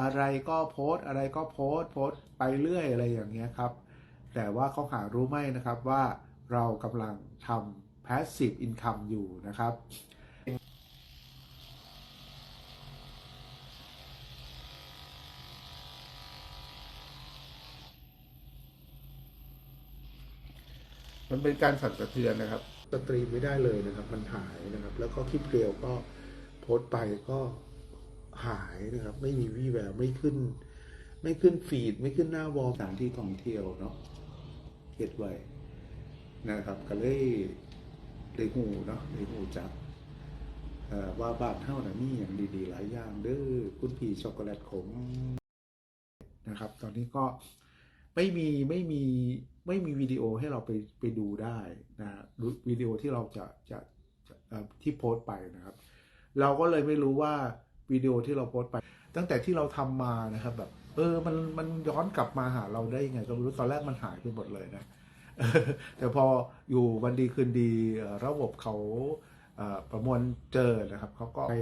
อะไรก็โพสอะไรก็โพสโพสไปเรื่อยอะไรอย่างเงี้ยครับ แต่ว่าเขาหารู้ไหมนะครับว่าเรากำลังทำ passive income อยู่นะครับมันเป็นการสั่นสะเทือนนะครับสตรีมไม่ได้เลยนะครับ มันหายนะครับ แล้วก็คลิปเรียวก็โพสต์ไปก็ หายนะครับ ไม่มีวี่แววไม่ขึ้น ไม่ขึ้นฟีด ไม่ขึ้นหน้าวอลสถานที่ท่องเที่ยวเนาะเก็ดไว้นะครับก็เลยเลยหูเนาะเลยหูจักว่าบานเท่านะมีอย่างดีๆ หลายอย่างเด้อคุณพี่ช็อกโกแลตขมนะครับ ตอนนี้ก็ไม่มีไม่มีไม่มีวิดีโอให้เราไปไปดูได้นะวิดีโอที่เราจะจะจะที่โพสต์ไปนะครับ เราก็เลยไม่รู้ว่า วิดีโอที่เราโพสต์ไป ตั้งแต่ที่เราทำมานะครับ แบบ เออมันมันย้อนกลับมาหาเราได้ยังไงก็ไม่รู้ตอนแรกมันหายไปหมดเลยนะแต่พออยู่วันดีคืนดีระบบเขาประมวลเจอนะครับเขาก็ไป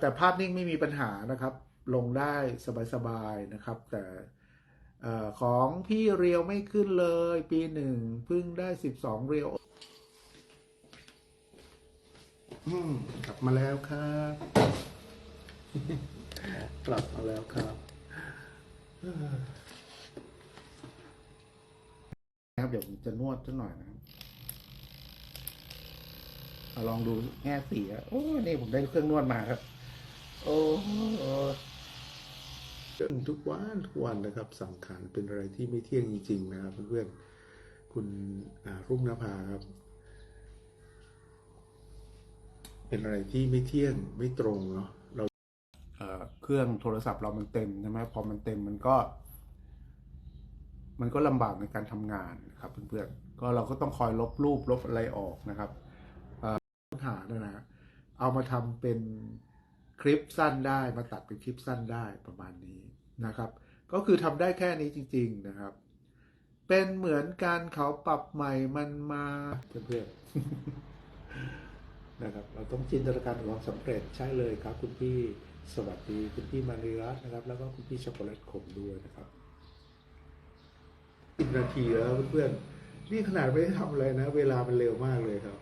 แต่ภาพนิ่งไม่มีปัญหานะครับ ลงได้สบายๆนะครับ แต่ของพี่เรียวไม่ขึ้นเลย ปีหนึ่งพิ่งได้ 12 เรียว อืม กลับมาแล้วครับ กลับมาแล้วครับนะครับเดี๋ยวผมจะนวดสักหน่อยนะครับเอาลองดูแง่สีอะโอ้นี่ผมได้เครื่องนวดมาครับ โอ้ทุกวันทุกวันนะครับ สังขารเป็นอะไรที่ไม่เที่ยงจริง ๆ นะครับเพื่อนๆคุณอ่ารุ่งนภาครับ เป็นอะไรที่ไม่เที่ยงไม่ตรงเนาะ เครื่องโทรศัพท์เรามันเต็มใช่ไหมพอมันเต็มมันก็ มันก็ลำบากในการทำงานนะครับเพื่อนๆก็เราก็ต้องคอยลบรูปลบอะไรออกนะครับปัญหาเนี่ยนะเอามาทำเป็นคลิปสั้นได้มาตัดเป็นคลิปสั้นได้ประมาณนี้นะครับ ก็คือทำได้แค่นี้จริง ๆนะครับ เป็นเหมือนการเขาปรับใหม่มันมาเพื่อนๆนะครับ เราต้องจินตนาการถึงความสำเร็จใช่เลยครับคุณพี่ สวัสดีคุณพี่มาริรัตน์นะครับ แล้วก็คุณพี่ช็อกโกแลตขมด้วยนะครับสิบนาทีแล้วเพื่อนๆนี่ขนาดไม่ได้ทำอะไรนะ เวลามันเร็วมากเลยครับ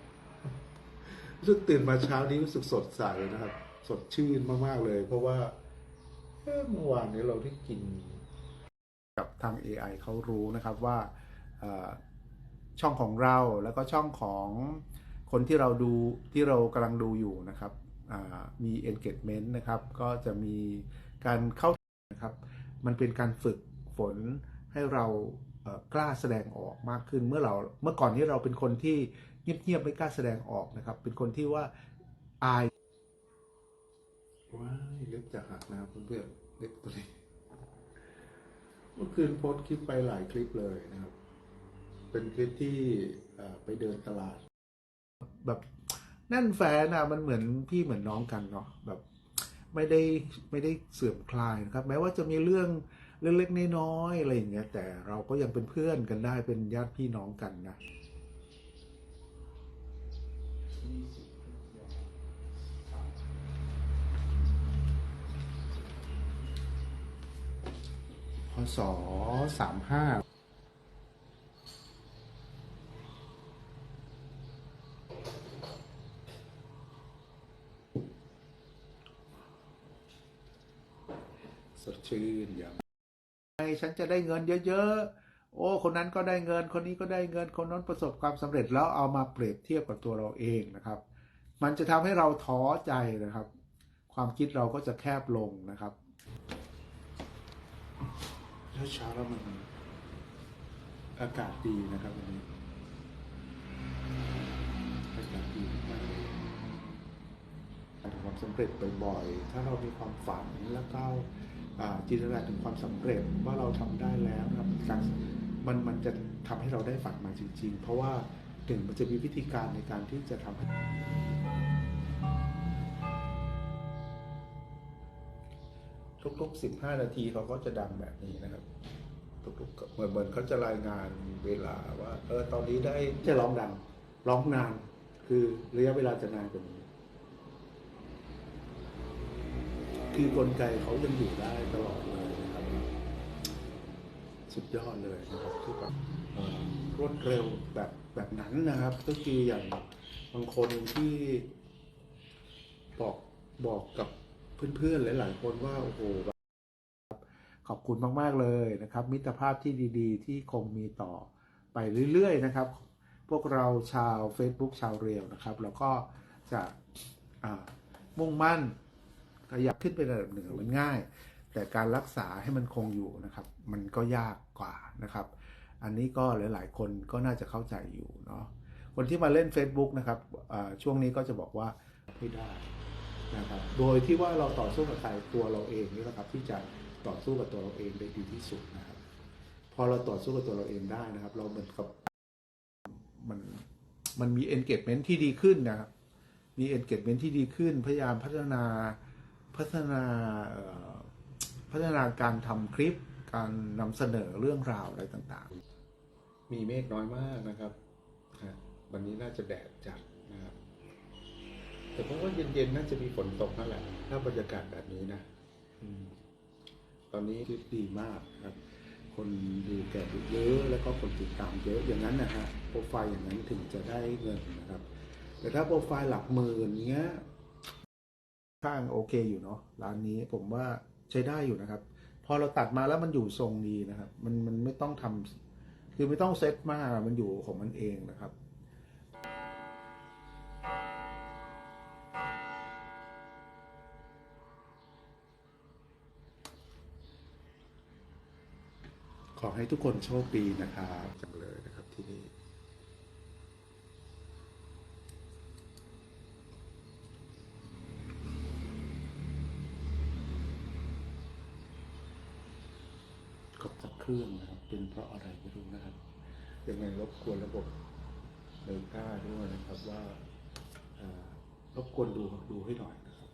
รู้สึกตื่นมาเช้านี้รู้สึกสดใสนะครับ สดชื่นมากๆเลย เพราะว่าเมื่อวานนี้เราได้กิน กับทาง AI เขารู้นะครับว่าช่องของเราแล้วก็ช่องของคนที่เราดูที่เรากำลังดูอยู่นะครับ มี engagement นะครับ ก็จะมีการเข้านะครับ มันเป็นการฝึกฝนให้เราเอ่อกล้าแสดงออกมากขึ้นเมื่อเราเมื่อก่อนนี้เราเป็นคนที่เงียบๆไม่กล้าแสดงออกนะครับ เป็นคนที่ว่าอายว้ายเล็บจะหักนะครับเพื่อนๆเล็บตัวนี้เมื่อคืนโพสต์คลิปไปหลายคลิปเลยนะครับ เป็นคลิปที่เอ่อไปเดินตลาด แบบแน่นแฟนอะมันเหมือนพี่เหมือนน้องกันเนาะแบบไม่ได้ไม่ได้เสื่อมคลายนะครับ แม้ว่าจะมีเรื่องเล็กๆน้อยๆอะไรอย่างเงี้ย แต่เราก็ยังเป็นเพื่อนกันได้เป็นญาติพี่น้องกันนะพศสามห้า สดชื่นอย่างไอ้ ฉันจะได้เงินเยอะๆ โอ้ คนนั้นก็ได้เงิน คนนี้ก็ได้เงิน คนนั้นประสบความสำเร็จแล้วเอามาเปรียบเทียบกับตัวเราเองนะครับ มันจะทำให้เราท้อใจนะครับ ความคิดเราก็จะแคบลงนะครับเช้าแล้วมันอากาศดีนะครับวันนี้อากาศดีมากเลยความสำเร็จบ่อยๆ ถ้าเรามีความฝันแล้วก็ จินตนาการถึงความสำเร็จว่าเราทำได้แล้วนะครับการมันมันจะทำให้เราได้ฝันมาจริง ๆ เพราะว่าหนึ่งมันจะมีวิธีการในการที่จะทำให้ทุกๆ 15 นาทีเขาก็จะดังแบบนี้นะครับ ทุกๆเหมือนเหมือนเขาจะรายงานเวลาว่า เออตอนนี้ได้จะร้องดังร้องนาน คือระยะเวลาจะนานกว่านี้ คือกลไกเขายังอยู่ได้ตลอดเลยนะครับ สุดยอดเลยนะครับที่แบบรวดเร็วแบบแบบนั้นนะครับ ก็คืออย่างบางคนที่บอกบอกกับเพื่อนๆหลาย ๆ คนว่าโอ้โหแบบขอบคุณมาก ๆ เลยนะครับ มิตรภาพที่ดีๆ ที่คงมีต่อไปเรื่อย ๆ นะครับ พวกเราชาว Facebook ชาวเรียวนะครับ แล้วก็จะมุ่งมั่น ขยับขึ้นไประดับหนึ่งมันง่าย แต่การรักษาให้มันคงอยู่นะครับ มันก็ยากกว่านะครับ อันนี้ก็หลาย ๆ คนก็น่าจะเข้าใจอยู่เนาะคนที่มาเล่น Facebook นะครับช่วงนี้ก็จะบอกว่าไม่ได้นะครับโดยที่ว่าเราต่อสู้กับใครตัวเราเองนี่แหละครับที่จะต่อสู้กับตัวเราเองได้ดีที่สุดนะครับ พอเราต่อสู้กับตัวเราเองได้นะครับ เราเหมือนกับมันมันมี engagement ที่ดีขึ้นนะครับมี engagement ที่ดีขึ้นพยายามพัฒนา พัฒนาเอ่อพัฒนาการทำคลิป การนำเสนอเรื่องราวอะไรต่างๆ มีเมฆน้อยมากนะครับฮะวันนี้น่าจะแดดจัดนะครับ แต่เพราะว่าเย็นๆน่าจะมีฝนตกนั่นแหละ ถ้าบรรยากาศแบบนี้นะอืมตอนนี้คลิปดีมากครับ คนดูแก่ดูเยอะ แล้วก็คนติดตามเยอะอย่างนั้นนะฮะโปรไฟล์อย่างนั้นถึงจะได้เงินนะครับ แต่ถ้าโปรไฟล์หลักหมื่นเงี้ย ข้างโอเคอยู่เนาะร้านนี้ผมว่าใช้ได้อยู่นะครับ พอเราตัดมาแล้วมันอยู่ทรงดีนะครับ มันมันไม่ต้องทำคือไม่ต้องเซตมากมันอยู่ของมันเองนะครับขอให้ทุกคนโชคดีนะครับจังเลยนะครับที่นี่ กับสัก เครื่องนะครับ เป็นเพราะอะไรไม่รู้นะครับ ยังไงรบกวนระบบเดินก้าด้วยนะครับว่ารบกวนดูดูให้หน่อยนะครับ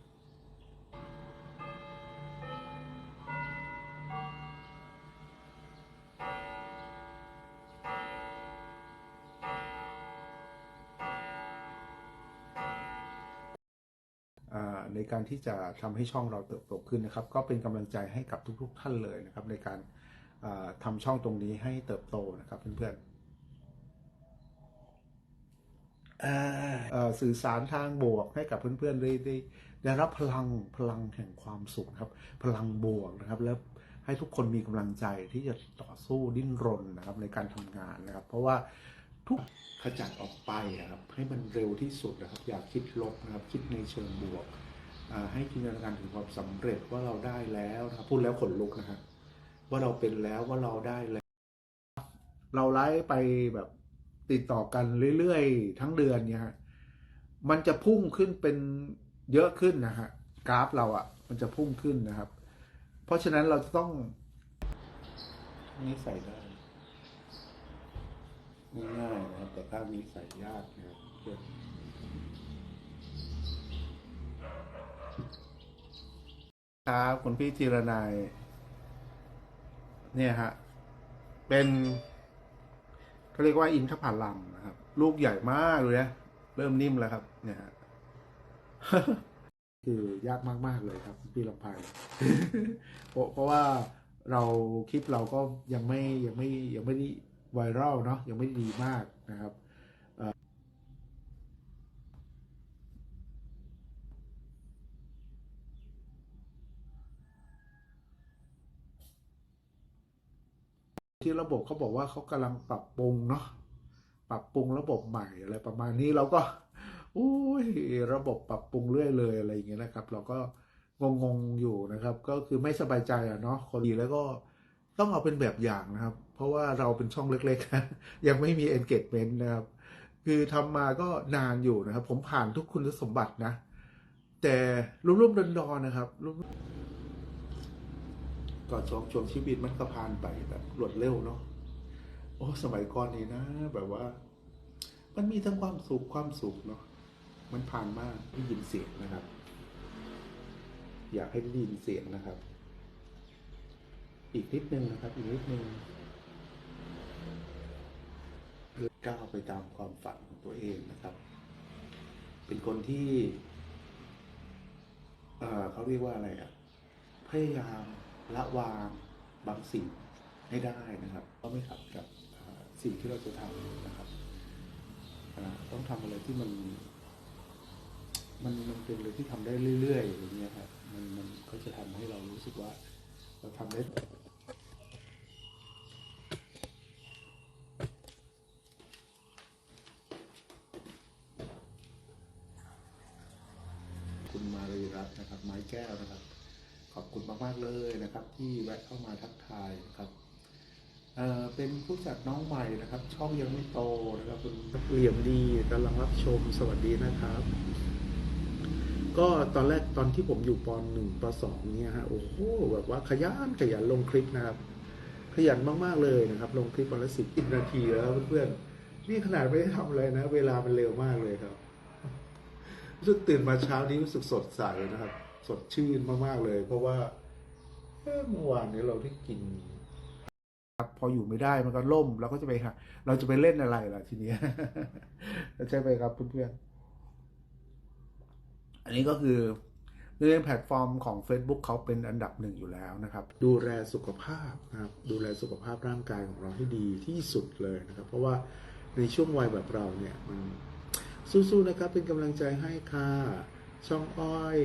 ในการที่จะทำให้ช่องเราเติบโตขึ้นนะครับ ก็เป็นกำลังใจให้กับทุก ๆ ท่านเลยนะครับ ในการ ทำช่องตรงนี้ให้เติบโตนะครับเพื่อนๆสื่อสารทางบวกให้กับเพื่อนๆได้ได้ได้รับพลังพลังแห่งความสุขครับ พลังบวกนะครับ แล้วให้ทุกคนมีกำลังใจที่จะต่อสู้ดิ้นรนนะครับในการทำงานนะครับ เพราะว่าทุกขจัดออกไปนะครับ ให้มันเร็วที่สุดนะครับ อย่าคิดลบนะครับ คิดในเชิงบวกให้จินตนาการถึงความสำเร็จว่าเราได้แล้วนะครับพูดแล้วขนลุกนะฮะ ว่าเราเป็นแล้วว่าเราได้แล้ว เราไลฟ์ไปแบบติดต่อกันเรื่อยๆ ทั้งเดือนเนี่ยฮะมันจะพุ่งขึ้นเป็นเยอะขึ้นนะฮะกราฟเราอะ่ะ มันจะพุ่งขึ้นนะครับ เพราะฉะนั้นเราจะต้องนี่ใส่ได้ง่ายนะครับ แต่ข้างนี้ใส่ยากนะครับเพื่อนครับคุณพี่ธีรนาย เนี่ยฮะ เป็นเขาเรียกว่าอินทผลัมนะครับ ลูกใหญ่มากเลยนะเริ่มนิ่มแล้วครับ เนี่ยฮะคือยากมาก ๆ เลยครับ พี่ลำไพเพราะเพราะว่าเราคลิปเราก็ยังไม่ยังไม่ยังไม่ได้ไวรัลเนาะยังไม่ดีมากนะครับ ที่ ระบบเขาบอกว่าเขากำลังปรับปรุงเนาะปรับปรุงระบบใหม่อะไรประมาณนี้เราก็อุ้ยระบบปรับปรุงเรื่อยเลยอะไรอย่างเงี้ยนะครับ เราก็งงๆอยู่นะครับ ก็คือไม่สบายใจอะเนาะคนดีแล้วก็ต้องเอาเป็นแบบอย่างนะครับ เพราะว่าเราเป็นช่องเล็กๆยังไม่มี engagement นะครับ คือทำมาก็นานอยู่นะครับ ผมผ่านทุกคุณสมบัตินะ แต่รุ่มๆดอนๆนะครับรุ่ม ก็ช่วงช่วงชีวิตมันก็ผ่านไปแบบรวดเร็วเนาะโอ้สมัยก่อนนี่นะ แบบว่า มันมีทั้งความสุขความสุขเนาะมันผ่านมากได้ยินเสียงนะครับ อยากให้ได้ยินเสียงนะครับ อีกนิดนึงนะครับ อีกนิดนึงก้าวไปตามความฝันของตัวเองนะครับ เป็นคนที่ เเขาเรียกว่าอะไรอะพยายาม ละวางบางสิ่งให้ได้นะครับ ก็ไม่ขัดกับสิ่งที่เราจะทำนะครับต้องทำอะไรที่มัน มันมันเป็นอะไรที่ทำได้เรื่อยๆอย่างเงี้ยครับมันมันก็จะทำให้เรารู้สึกว่า เราทำได้คุณมารีรัตน์นะครับ ไม้แก้วนะครับ ขอบคุณมากๆเลยนะครับ ที่แวะเข้ามาทักทายนะครับเอ่อเป็นผู้จัดน้องใหม่นะครับ ช่องยังไม่โตนะครับคุณเหลี่ยมดีกำลังรับชมสวัสดีนะครับ ก็ตอนแรกตอนที่ผมอยู่ปหนึ่งปสองเนี่ยฮะโอ้โหแบบว่าขยันขยันลงคลิปนะครับ ขยันมากๆเลยนะครับ ลงคลิปวันละสิบนาทีแล้วเพื่อนๆนี่ขนาดไม่ได้ทำอะไรนะ เวลามันเร็วมากเลยครับรู้สึกตื่นมาเช้านี้รู้สึกสดใสนะครับ สดชื่นมากๆเลย เพราะว่าเมื่อวานนี้เราได้กินพออยู่ไม่ได้มันก็ล่มเราก็จะไปหาเราจะไปเล่นอะไรล่ะทีนี้ใช่ไหมครับเพื่อนๆอันนี้ก็คือเรื่องแพลตฟอร์มของ Facebook เขาเป็นอันดับหนึ่งอยู่แล้วนะครับ ดูแลสุขภาพนะครับดูแลสุขภาพร่างกายของเราให้ดีที่สุดเลยนะครับ เพราะว่าในช่วงวัยแบบเราเนี่ยมันสู้ๆนะครับเป็นกำลังใจให้ค่ะช่องอ้อย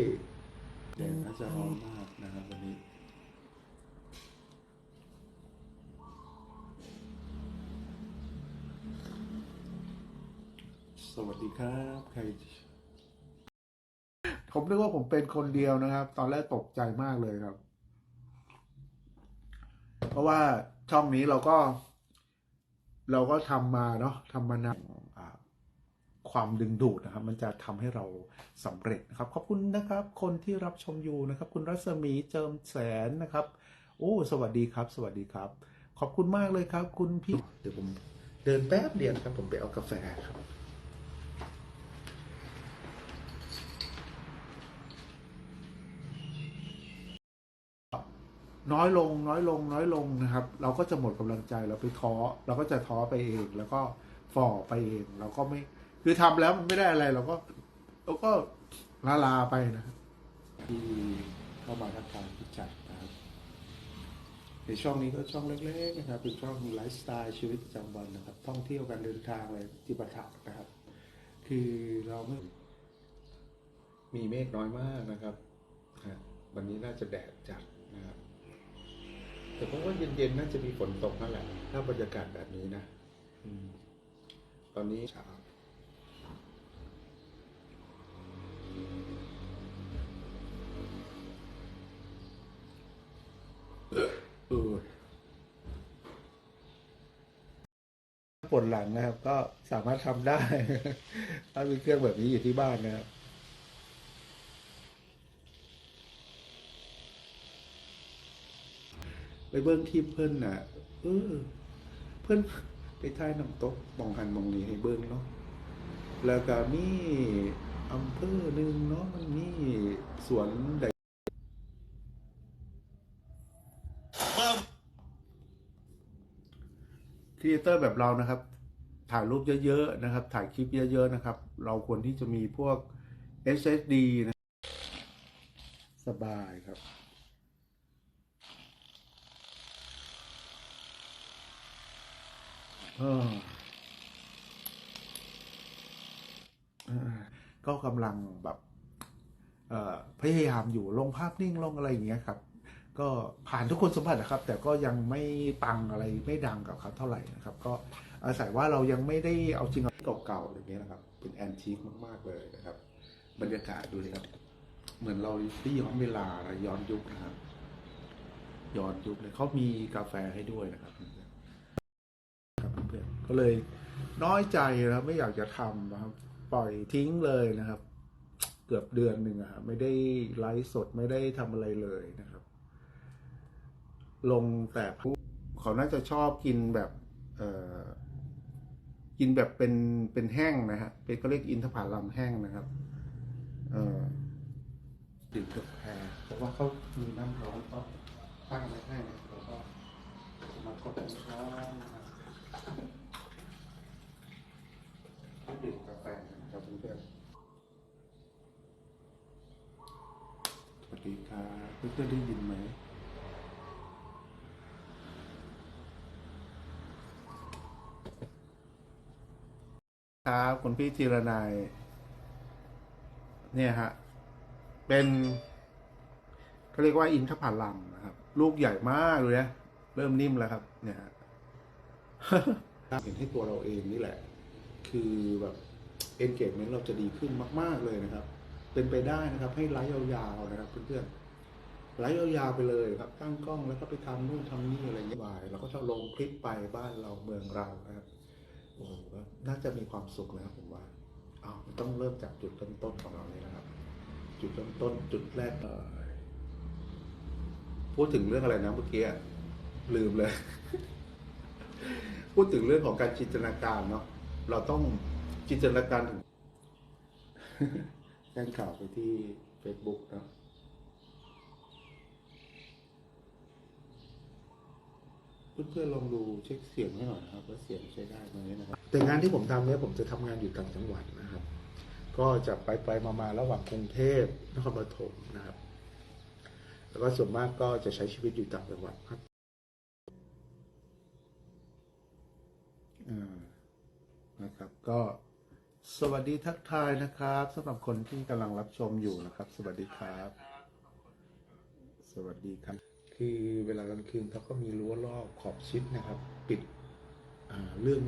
แดดน่าจะร้อนมากนะครับวันนี้สวัสดีครับใครผมนึกว่าผมเป็นคนเดียวนะครับ ตอนแรกตกใจมากเลยครับ เพราะว่าช่องนี้เราก็ เราก็ทำมาเนาะทำมานานอ่า ความดึงดูดนะครับ มันจะทำให้เราสำเร็จนะครับ ขอบคุณนะครับ คนที่รับชมอยู่นะครับ คุณรัศมีเจิมแสนนะครับ โอ้สวัสดีครับ สวัสดีครับ ขอบคุณมากเลยครับ คุณพี่เดี๋ยวผมเดินแป๊บเดียวครับ ผมไปเอากาแฟครับน้อยลงน้อยลงน้อยลงนะครับ เราก็จะหมดกำลังใจเราไปท้อเราก็จะท้อไปเอง แล้วก็ฝ่อไปเอง เราก็ไม่ คือทำแล้วมันไม่ได้อะไรเราก็เราก็ลาลาไปนะครับที่เข้ามาทักทายพี่จัดนะครับ ในช่องนี้ก็ช่องเล็กๆนะครับ เป็นช่องไลฟ์สไตล์ชีวิตประจำวันนะครับ ท่องเที่ยวการเดินทางอะไรที่ประทับนะครับ คือเราไม่มีเมฆน้อยมากนะครับวันนี้น่าจะแดดจัดนะครับแต่เพราะว่าเย็นๆน่าจะมีฝนตกนั่นแหละ ถ้าบรรยากาศแบบนี้นะอตอนนี้เช้า ปวดหลังนะครับ ก็สามารถทำได้ ถ้ามีเครื่องแบบนี้อยู่ที่บ้านนะครับไปเบิ้งคลิปเพิ่นน่ะ เออ เพิ่นไปท่ายน้ำตกมองหันมองนี้ให้เบิ้งเนาะแล้วก็มีอำเภอหนึ่งเนาะมันมีสวนใด รีเอเตอร์แบบเรานะครับ ถ่ายรูปเยอะๆนะครับ ถ่ายคลิปเยอะๆนะครับ เราควรที่จะมีพวก SSD นะ สบายครับก็กำลังแบบพยายามอยู่ลงภาพนิ่งลงอะไรอย่างเงี้ยครับ ก็ผ่านทุกคนสมบัตินะครับ แต่ก็ยังไม่ปังอะไรไม่ดังกับเขาเท่าไหร่นะครับ ก็อาศัยว่าเรายังไม่ได้เอาจริงเอาเก่าๆอย่างเงี้ยนะครับ เป็นแอนทีคมากๆเลยนะครับ บรรยากาศดูเลยครับ เหมือนเราได้ย้อนเวลาย้อนยุคนะครับย้อนยุคเลยเขามีกาแฟให้ด้วยนะครับครับเพื่อนก็เลยน้อยใจนะครับไม่อยากจะทำนะครับ ปล่อยทิ้งเลยนะครับ เกือบเดือนหนึ่งอะครับไม่ได้ไลฟ์สดไม่ได้ทำอะไรเลยนะครับ ลงแต่ผู้เขาน่าจะชอบกินแบบเอ่อกินแบบเป็นเป็นแห้งนะฮะเป็นก็เรียกอินทผลัมแห้งนะครับเอ่อดื่มกาแฟเพราะว่าเขามีน้ำร้อนก็ตั้งไว้ให้นะแล้วก็มากดช้อนนะครับไม่ดื่มกาแฟนะครับเพื่อนสวัสดีครับเพื่อนได้ยินไหม ครับคุณพี่ธีรนายเนี่ยฮะ เป็นเขาเรียกว่าอินทผลัมนะครับ ลูกใหญ่มากเลยนะเริ่มนิ่มแล้วครับ เนี่ยฮะเห็นให้ตัวเราเองนี่แหละ คือแบบ engagement เราจะดีขึ้นมาก ๆ เลยนะครับ เป็นไปได้นะครับ ให้ไลฟ์ยาวๆนะครับเพื่อนๆไลฟ์ยาวๆไปเลยครับตั้งกล้องแล้วก็ไปทำนู่นทำนี่อะไรเงี้ยบ่ายเราก็จะลงคลิปไปบ้านเราเมืองเรานะครับ โอ้โหน่าจะมีความสุขนะครับผมว่าอ้าวต้องเริ่มจากจุดเริ่มต้นของเราเลยนะครับ จุดเริ่มต้นจุดแรกพูดถึงเรื่องอะไรนะเมื่อกี้ลืมเลย พูดถึงเรื่องของการจินตนาการเนาะเราต้องจินตนาการถึงแจ้งข่าวไปที่ Facebook เนาะ เพื่อนๆลองดูเช็คเสียงให้หน่อยนะครับว่าเสียงใช้ได้ไหมนะครับแต่งานที่ผมทำเนี่ยผมจะทำงานอยู่ต่างจังหวัดนะครับ ก็จะไปไปๆมาๆระหว่างกรุงเทพนครปฐมนะครับ แล้วก็ส่วนมากก็จะใช้ชีวิตอยู่ต่างจังหวัดครับอ่านะครับ ก็สวัสดีทักทายนะครับสำหรับคนที่กำลังรับชมอยู่นะครับ สวัสดีครับ สวัสดีครับ คือเวลากลางคืนเขาก็มีรั้วรอบขอบชิดนะครับ ปิดเรื่อง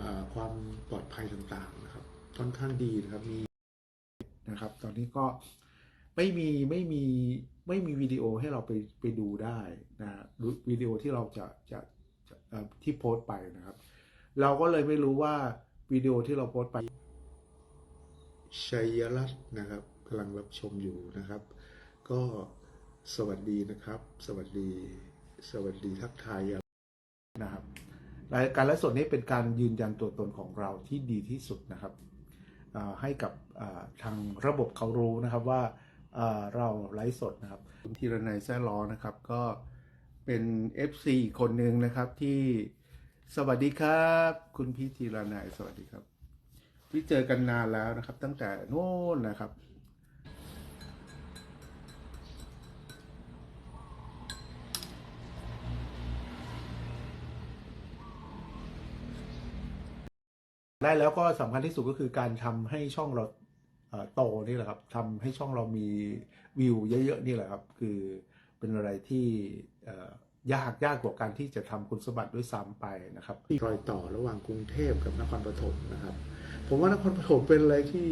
อความปลอดภัยต่างๆนะครับค่อนข้างดีนะครับมีนะครับ ตอนนี้ก็ไม่มีไม่มีไม่มีวิดีโอให้เราไปไปดูได้นะวิดีโอที่เราจะจะจะที่โพสต์ไปนะครับ เราก็เลยไม่รู้ว่าวิดีโอที่เราโพสต์ไปชัยรัตน์นะครับกำลังรับชมอยู่นะครับ ก็ สวัสดีนะครับ สวัสดี สวัสดีทักทายนะครับรายการไลฟ์สดนี้เป็นการยืนยันตัวตนของเราที่ดีที่สุดนะครับให้กับทางระบบเขารู้นะครับว่าเราไลฟ์สดนะครับคุณธีรนัยแซ่ล้อนะครับก็เป็น FC อีกคนหนึ่งนะครับที่สวัสดีครับ คุณพี่ธีรนัยสวัสดีครับ ที่เจอกันนานแล้วนะครับ ตั้งแต่โน่นนะครับ ได้แล้วก็สำคัญที่สุดก็คือการทำให้ช่องเราเอ่อโตนี่แหละครับทำให้ช่องเรามีวิวเยอะๆนี่แหละครับ คือเป็นอะไรที่เอ่อยากยากกว่าการที่จะทำคุณสมบัติด้วยซ้ำไปนะครับรอยต่อระหว่างกรุงเทพกับนครปฐมนะครับ ผมว่านครปฐมเป็นอะไรที่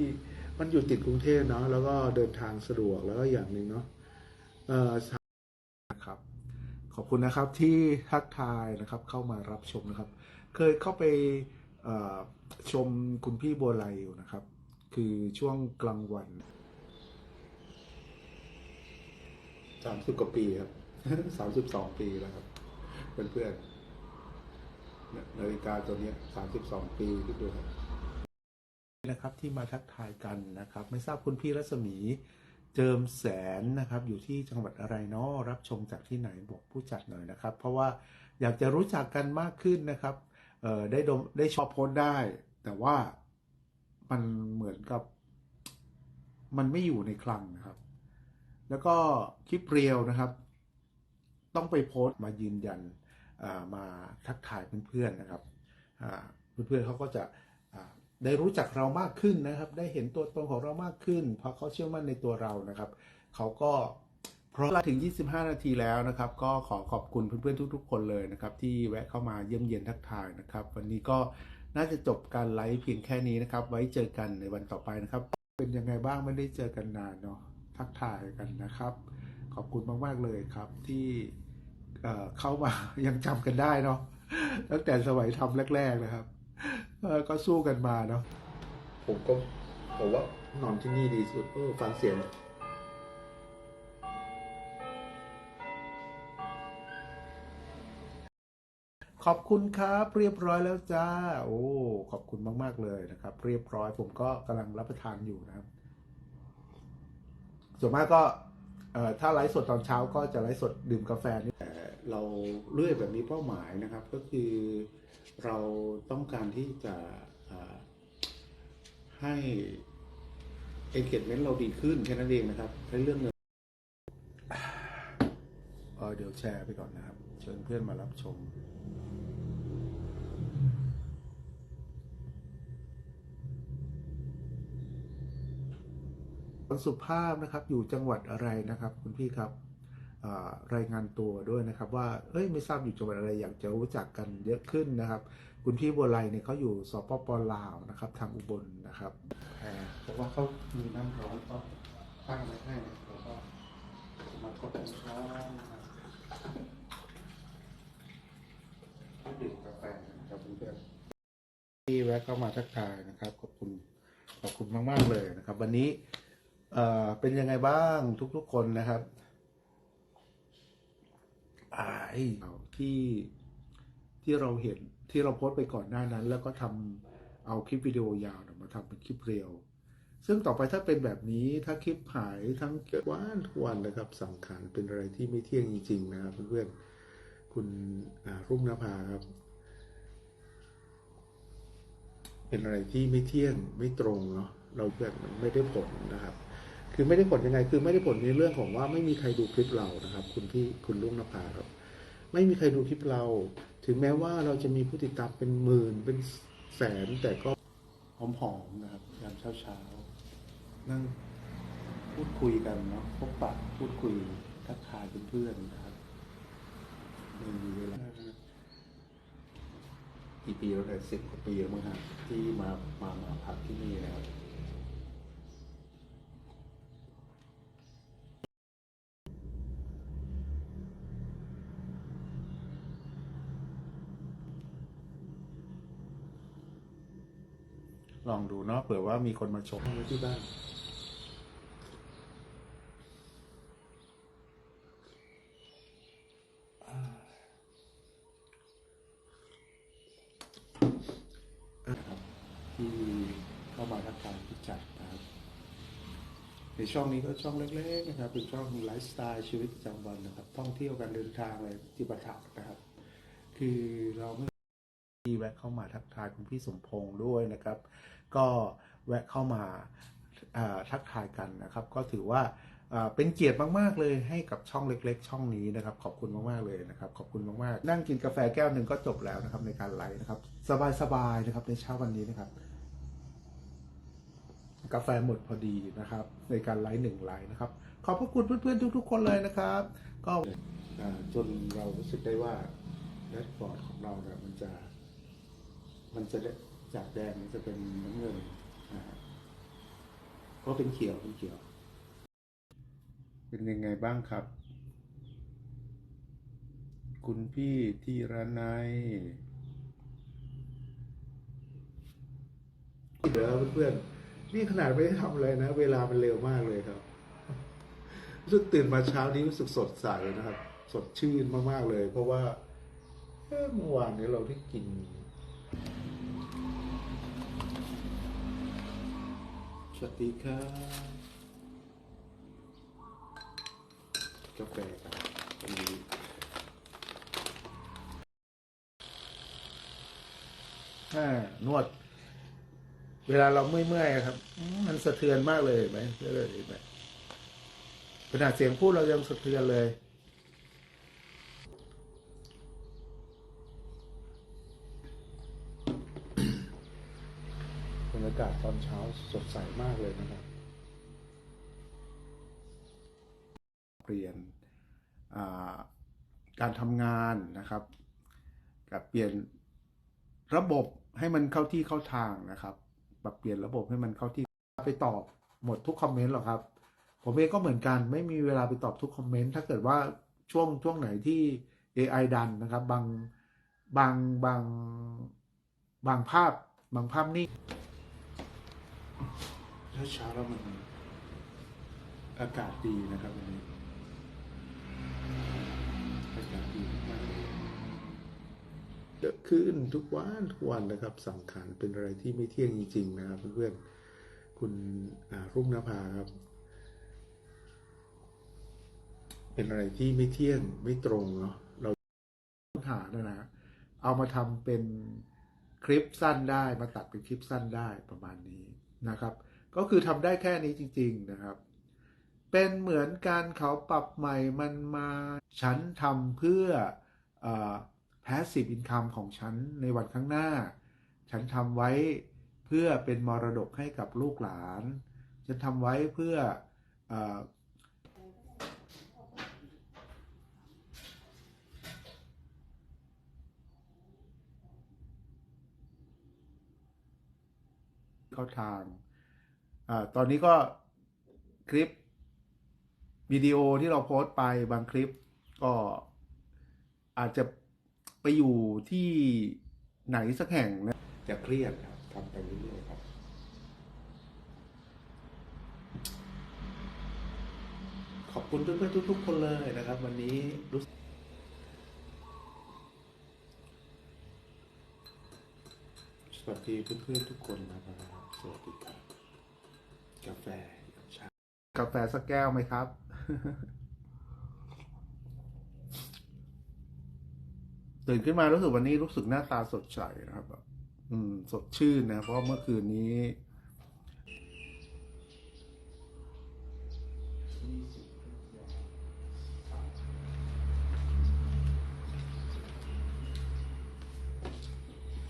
มันอยู่ติดกรุงเทพเนาะแล้วก็เดินทางสะดวกแล้วก็อย่างหนึ่งเนาะเอ่อนะครับขอบคุณนะครับที่ทักทายนะครับเข้ามารับชมนะครับ เคยเข้าไปเอ่อ ชมคุณพี่บัวไลอยู่นะครับ คือช่วงกลางวันสามสิบกว่าปีครับสามสิบสองปีแล้วครับ เพื่อนๆนาฬิกาตัวนี้สามสิบสองปีดดูครับนะครับ ที่มาทักทายกันนะครับ ไม่ทราบคุณพี่รัศมีเจิมแสนนะครับ อยู่ที่จังหวัดอะไรเนาะรับชมจากที่ไหนบอกผู้จัดหน่อยนะครับ เพราะว่าอยากจะรู้จักกันมากขึ้นนะครับ เอ่อได้ดมได้ชอบโพสได้ แต่ว่ามันเหมือนกับ มันไม่อยู่ในคลังนะครับ แล้วก็คลิปเรียวนะครับ ต้องไปโพสมายืนยันมาทักทายเพื่อนๆนะครับเพื่อนๆเขาก็จะได้รู้จักเรามากขึ้นนะครับ ได้เห็นตัวตนของเรามากขึ้นเพราะเขาเชื่อมั่นในตัวเรานะครับเขาก็ พราะเราถึง 25 นาทีแล้วนะครับ ก็ขอขอบคุณเพื่อนๆทุก ๆ คนเลยนะครับ ที่แวะเข้ามาเยี่ยมเยียนทักทายนะครับ วันนี้ก็น่าจะจบการไลฟ์เพียงแค่นี้นะครับ ไว้เจอกันในวันต่อไปนะครับ เป็นยังไงบ้างไม่ได้เจอกันนานเนาะทักทายกันนะครับ ขอบคุณมากๆเลยครับ ที่เเข้ามายังจำกันได้เนาะตั้งแต่สมัยทำแรก ๆนะครับก็สู้กันมาเนาะผมก็ผมว่านอนที่นี่ดีสุดเออฟังเสียง ขอบคุณครับ เรียบร้อยแล้วจ้า โอ้ขอบคุณมาก ๆ เลยนะครับ เรียบร้อยผมก็กำลังรับประทานอยู่นะครับ ส่วนมากก็เอ่อถ้าไลฟ์สดตอนเช้าก็จะไลฟ์สดดื่มกาแฟนี่แต่เราเลื่อยแบบมีเป้าหมายนะครับ ก็คือเราต้องการที่จะให้ engagement เราดีขึ้นแค่นั้นเองนะครับในเรื่องเงินเดี๋ยวแชร์ไปก่อนนะครับ เชิญเพื่อนมารับชม คุณสุภาพนะครับอยู่จังหวัดอะไรนะครับ คุณพี่ครับรายงานตัวด้วยนะครับว่าเอ้ยไม่ทราบอยู่จังหวัดอะไรอยากจะรู้จักกันเยอะขึ้นนะครับ คุณพี่บัวไลเนี่ยเขาอยู่สปปลาวนะครับทางอุบลนะครับแพรเพราะว่าเขามีน้ำร้อนก็ตั้งไว้ให้แล้วก็มากดช้อนนะครับดื่มกาแฟนะครับเพื่อนที่แวะเข้ามาทักทายนะครับขอบคุณขอบคุณมาก ๆ เลยนะครับ วันนี้ เอ่อเป็นยังไงบ้างทุกๆคนนะครับไอ้ที่ที่เราเห็นที่เราโพสต์ไปก่อนหน้านั้น แล้วก็ทำเอาคลิปวิดีโอยาวมาทำเป็นคลิปเรียว ซึ่งต่อไปถ้าเป็นแบบนี้ถ้าคลิปหายทั้งวันทุกวันนะครับสังขารเป็นอะไรที่ไม่เที่ยงจริง ๆ นะครับเพื่อนๆคุณรุ่งนภาครับ เป็นอะไรที่ไม่เที่ยงไม่ตรงเนาะเราเพื่อนมันไม่ได้ผลนะครับ คือไม่ได้ผลยังไง คือไม่ได้ผลในเรื่องของว่าไม่มีใครดูคลิปเรานะครับ คุณที่คุณลุงนภาครับ ไม่มีใครดูคลิปเรา ถึงแม้ว่าเราจะมีผู้ติดตามเป็นหมื่นเป็นแสนแต่ก็หอมๆนะครับยามเช้าเช้านั่งพูดคุยกันเนาะพบปะพูดคุยทักทายเพื่อนๆนะครับม่มีเวลากี่ปีแล้วเนี่สิบกว่าปีแล้วมั้งฮะที่มามามาพักที่นี่นะครับ ลองดู เนาะเผื่อว่ามีคนมาชมที่บ้านนะครับที่เข้ามาทักทายที่จัดนะครับ ในช่องนี้ก็ช่องเล็กๆนะครับ เป็นช่องไลฟ์สไตล์ชีวิตประจำวันนะครับ ท่องเที่ยวการเดินทางอะไรที่ประทับนะครับ คือเราไม่ะเข้ามาทักทายคุณพี่สมพงษ์ด้วยนะครับ ก็แวะเข้ามาทักทายกันนะครับ ก็ถือว่าเป็นเกียรติมาก ๆ เลยให้กับช่องเล็ก ๆ ช่องนี้นะครับ ขอบคุณมาก ๆ เลยนะครับ ขอบคุณมาก ๆ นั่งกินกาแฟแก้วหนึ่งก็จบแล้วนะครับในการไลฟ์นะครับ สบาย ๆ นะครับในเช้าวันนี้นะครับกาแฟหมดพอดีนะครับ ในการไลฟ์หนึ่งไลฟ์นะครับ ขอบพระคุณเพื่อน ๆ ทุก ๆ คนเลยนะครับ ก็จนเรารู้สึกได้ว่าแดชบอร์ดของเราเนี่ยมันจะ มันจะได้จากแดงมันจะเป็นน้ำเงินนะฮะก็เป็นเขียวเป็นเขียว เป็นยังไงบ้างครับ คุณพี่ที่ร้านไนเดี๋ยวเพื่อนๆนี่ขนาดไม่ได้ทำอะไรนะ เวลามันเร็วมากเลยครับรู้สึกตื่นมาเช้านี้รู้สึกสดใสนะครับ สดชื่นมากๆเลย เพราะว่าเอ๊ะเมื่อวานนี้เราได้กิน สวัสดีครับกาแฟครับวันนี้อ่านวด เวลาเราเมื่อยๆครับอืมมันสะเทือนมากเลยเห็นไหมเห็นไหมขนาดเสียงพูดเรายังสะเทือนเลย บรรยากาศตอนเช้าสดใสมากเลยนะครับ เปลี่ยนการทำงานนะครับกับเปลี่ยนระบบให้มันเข้าที่เข้าทางนะครับ ปรับเปลี่ยนระบบให้มันเข้าที่ไปตอบหมดทุกคอมเมนต์หรอกครับ ผมเองก็เหมือนกันไม่มีเวลาไปตอบทุกคอมเมนต์ถ้าเกิดว่าช่วงช่วงไหนที่ AI ดันนะครับ บางบางบางบางภาพบางภาพนิ่ง ถ้าเช้าแล้วมันอากาศดีนะครับวันนี้อากาศดีมากเลยเยอะขึ้นทุกวันทุกวันนะครับ สังขารเป็นอะไรที่ไม่เที่ยงจริง ๆ นะครับเพื่อนๆคุณรุ่งนภาครับ เป็นอะไรที่ไม่เที่ยงไม่ตรงเนาะเราปัญหานะนะเอามาทำเป็นคลิปสั้นได้มาตัดเป็นคลิปสั้นได้ประมาณนี้นะครับ ก็คือทำได้แค่นี้จริง ๆนะครับ เป็นเหมือนการเขาปรับใหม่มันมาฉันทำเพื่ออ passive income ของฉันในวันข้างหน้า ฉันทำไว้เพื่อเป็นมรดกให้กับลูกหลาน ฉันทำไว้เพื่อเออเข้าทาง อตอนนี้ก็คลิปวิดีโอที่เราโพสต์ไปบางคลิปก็อาจจะไปอยู่ที่ไหนสักแห่งนะจะเครียดครับทำไปเรื่อยๆครับขอบคุณเพื่อนๆทุก ๆ คนเลยนะครับ วันนี้รู้สึกสวัสดีเพื่อนๆทุกคนนะครับสวัสดีครับ กาแฟกับชากาแฟสักแก้วไหมครับ ตื่นขึ้นมารู้สึกวันนี้รู้สึกหน้าตาสดใสนะครับแบบอืม สดชื่นนะ เพราะว่าเมื่อคืนนี้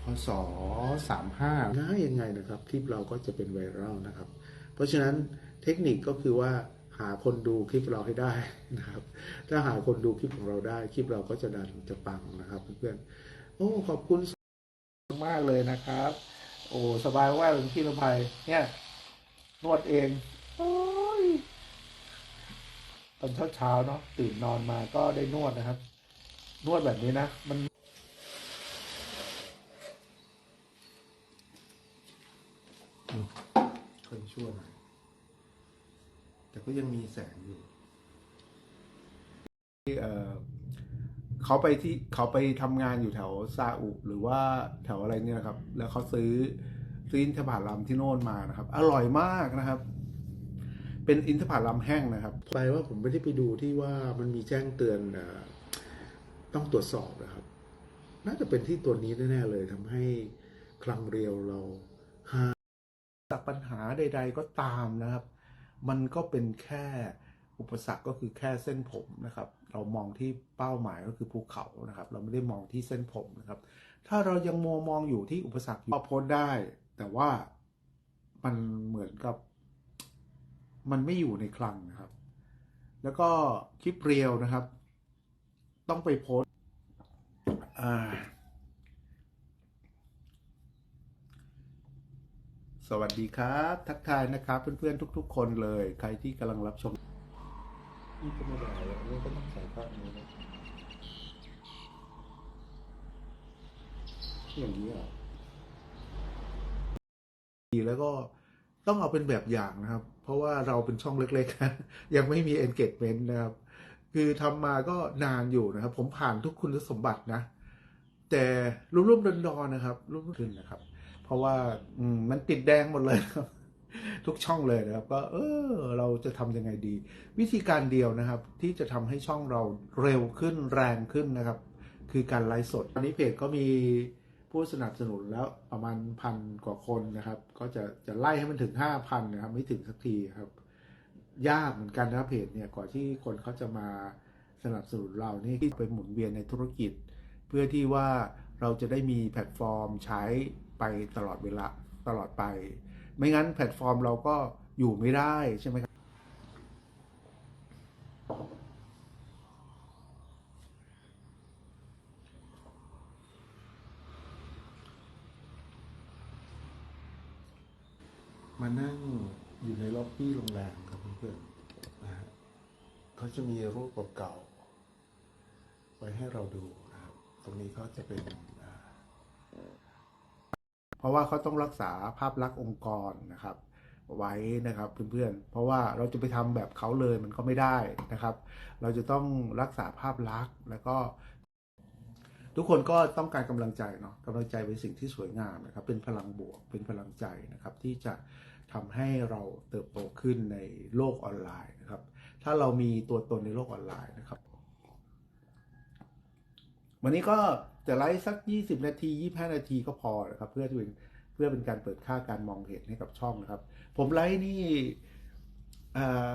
พศสามห้าง่ายยังไงนะครับ คลิปเราก็จะเป็นไวรัลนะครับ เพราะฉะนั้นเทคนิคก็คือว่าหาคนดูคลิปเราให้ได้นะครับ ถ้าหาคนดูคลิปของเราได้ คลิปเราก็จะดันจะปังนะครับเพื่อนๆโอ้ขอบคุณมากเลยนะครับ โอ้สบายมากเลยพี่ลภัยเนี่ยนวดเองโอ้ยตอนเช้าๆเนาะตื่นนอนมาก็ได้นวดนะครับ นวดแบบนี้นะ มันั่วหน่อยแต่ก็ยังมีแสงอยู่ที่เขาไปที่เขาไปทำงานอยู่แถวซาอุหรือว่าแถวอะไรเนี่ยนะครับ แล้วเขาซื้อซื้ออินทผลัมที่โน่นมานะครับ อร่อยมากนะครับ เป็นอินทผลัมแห้งนะครับไปว่าผมไม่ได้ไปดูที่ว่ามันมีแจ้งเตือนต้องตรวจสอบนะครับ น่าจะเป็นที่ตัวนี้แน่ๆเลยทำให้คลังเรียวเรา จากปัญหาใด ๆ ก็ตามนะครับ มันก็เป็นแค่อุปสรรคก็คือแค่เส้นผมนะครับ เรามองที่เป้าหมายก็คือภูเขานะครับ เราไม่ได้มองที่เส้นผมนะครับ ถ้าเรายังมัวมองอยู่ที่อุปสรรคอยู่ก็พ้นได้ แต่ว่ามันเหมือนกับ มันไม่อยู่ในคลังนะครับ แล้วก็คลิปเรียวนะครับ ต้องไปโพสต์อ่า สวัสดีครับ ทักทายนะครับ เพื่อนๆทุก ๆ คนเลย ใครที่กำลังรับชมนี่ก็ไม่ได้แล้วก็ต้องใส่ผ้านี้นะอย่างนี้อะดีแล้วก็ต้องเอาเป็นแบบอย่างนะครับ เพราะว่าเราเป็นช่องเล็กๆยังไม่มี engagement นะครับ คือทำมาก็นานอยู่นะครับ ผมผ่านทุกคุณสมบัตินะ แต่รุ่มๆดอนๆนะครับ รุ่มๆขึ้นนะครับ เพราะว่าอืมันติดแดงหมดเลยครับ ทุกช่องเลยนะครับ ก็เออเราจะทำยังไงดี วิธีการเดียวนะครับ ที่จะทำให้ช่องเราเร็วขึ้นแรงขึ้นนะครับ คือการไลฟ์สดตอนนี้เพจก็มีผู้สนับสนุนแล้วประมาณพันกว่าคนนะครับ ก็จะจะไล่ให้มันถึงห้าพันนะครับ ไม่ถึงสักทีครับ ยากเหมือนกันนะเพจเนี่ยก่อนที่คนเขาจะมาสนับสนุนเรานี่ที่ไปหมุนเวียนในธุรกิจ เพื่อที่ว่าเราจะได้มีแพลตฟอร์มใช้ ไปตลอดเวลาตลอดไป ไม่งั้นแพลตฟอร์มเราก็อยู่ไม่ได้ใช่ไหมครับมานั่งอยู่ในล็อบบี้โรงแรมครับเพื่อนๆนะฮะเขาจะมีรูปเก่าๆไว้ให้เราดูนะครับ ตรงนี้ก็จะเป็น เพราะว่าเขาต้องรักษาภาพลักษณ์องค์กรนะครับ ไว้นะครับเพื่อนๆ เพราะว่าเราจะไปทำแบบเขาเลยมันก็ไม่ได้นะครับ เราจะต้องรักษาภาพลักษณ์แล้วก็ ทุกคนก็ต้องการกำลังใจเนาะกำลังใจเป็นสิ่งที่สวยงามนะครับ เป็นพลังบวกเป็นพลังใจนะครับ ที่จะทำให้เราเติบโตขึ้นในโลกออนไลน์นะครับ ถ้าเรามีตัวตนในโลกออนไลน์นะครับ วันนี้ก็จะไลฟ์สัก 20 นาที 25 นาทีก็พอนะครับ เพื่อที่เป็นเพื่อเป็นการเปิดค่าการมองเห็นให้กับช่องนะครับ ผมไลฟ์นี่อ่อ